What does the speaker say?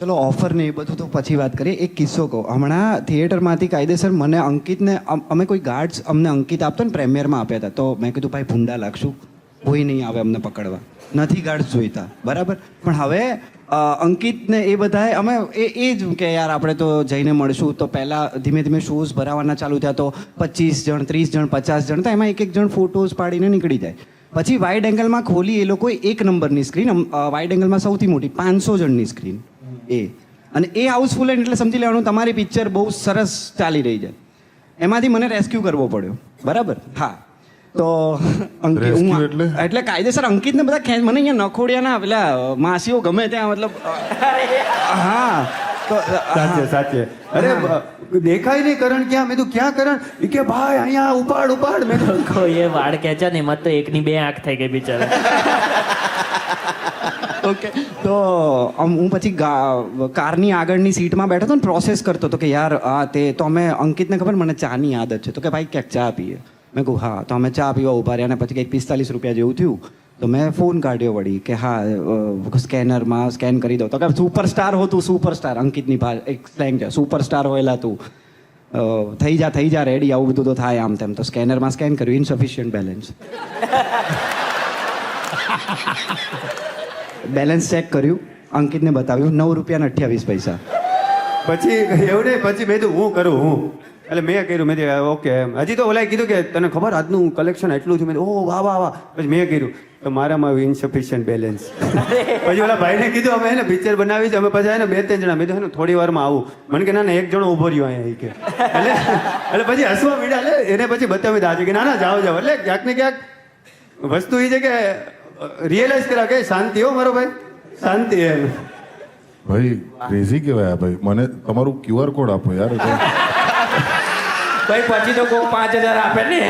ચલો ઓફર ને એ બધું તો પછી વાત કરીએ. એક કિસ્સો કહો. હમણાં થિયેટરમાંથી કાયદેસર મને અંકિતને, અમે કોઈ ગાર્ડ્સ અમને અંકિત આપતો ને પ્રેમિયરમાં આપ્યા હતા, તો મેં કીધું, ભાઈ, ભૂંડા લાગશું. કોઈ નહીં આવે અમને પકડવા. નથી ગાર્ડ્સ જોઈતા. બરાબર? પણ હવે અંકિતને એ બધાએ, અમે એ એ જ કે યાર, આપણે તો જઈને મળશું. તો પહેલાં ધીમે ધીમે શોઝ ભરાવાના ચાલુ થયા તો પચીસ જણ, ત્રીસ જણ, પચાસ જણ, તો એમાં એક એક જણ ફોટોઝ પાડીને નીકળી જાય. પછી વાઇડ એંગલમાં ખોલી એ લોકોએ એક નંબરની સ્ક્રીન વાઇડ એંગલમાં સૌથી મોટી પાંચસો જણની સ્ક્રીન એ. અને એ હાઉસફુલ એટલે સમજી લેવાનું તમારી પિક્ચર બહુ સરસ ચાલી રહી છે. એમાંથી મને રેસ્ક્યુ કરવો પડ્યો. બરાબર? હા. તો અંકિત હું એટલે? એટલે કાયદેસર અંકિતને બધા ખેંચ મને અહીંયા નખોડિયાના પેલા માસીઓ ગમે ત્યાં મતલબ હા. તો સાચે સાચે. અરે દેખાય નહીં કરણ ક્યાં? મેં તો ક્યાં કરણ? કે ભાઈ અહીંયા ઉપાડ ઉપાડ. મેં કીધું, એ વાળ ખેંચ્યા ને એમાં તો એકની બે આંખ થઈ ગઈ બિચારા. ઓકે તો હું પછી કારની આગળની સીટમાં બેઠો હતો ને પ્રોસેસ કરતો હતો કે યાર, આ તે, તો અમે અંકિતને ખબર, મને ચાની આદત છે. તો કે ભાઈ, ક્યાંક ચા પીએ. મેં કહું, હા, તો અમે ચા પીવા ઊભા રહ્યા અને પછી કંઈક પિસ્તાલીસ રૂપિયા જેવું થયું. તો મેં ફોન કાઢ્યો વળી કે, હા સ્કેનરમાં સ્કેન કરી દો તો કે, સુપરસ્ટાર હોતું સુપરસ્ટાર. અંકિતની ભા, એક સ્લેંગ છે, સુપરસ્ટાર હોયેલા તું. થઈ જા થઈ જા રેડી આવું બધું તો થાય આમ તેમ. તો સ્કેનરમાં સ્કેન કર્યું ઇનસફિશિયન્ટ બેલેન્સ બેલેન્સ ચેક કર્યું અંકિતને બતાવ્યું નવ રૂપિયા ને અઠ્યાવીસ પૈસા. પછી એવું નહીં પછી મેં કીધું હું કરું હું. એટલે મેં કર્યું મેં ઓકે હજી તો ઓલાએ કીધું કે તને ખબર આજનું કલેક્શન એટલું થયું? મેં ઓ વાહ વાહ વાહ. પછી મેં કર્યું તો મારામાં ઇનસફિશિયન્ટ બેલેન્સ પછી ઓલા ભાઈને કીધું અમે એને પિક્ચર બનાવી છે અમે પછી એને બે ત્રણ જણા. મેં ને, થોડી વારમાં આવું. મને કે ના ના એક જણો ઊભો રહ્યો અહીંયા કે. એટલે એટલે પછી હસવા મીડા એટલે એને પછી બતાવી દાજે કે ના ના જાઓ જાઓ. એટલે ક્યાંક ને ક્યાંક વસ્તુ એ છે કે રિયલાઇઝ કર્યા કે શાંતિ હો મારો ભાઈ. શાંતિ એમ ભાઈ ક્રેઝી કહેવાય ભાઈ. મને તમારું ક્યુઆર કોડ આપો યાર. ભાઈ પછી તો કોઈ પાંચ હજાર આપે ને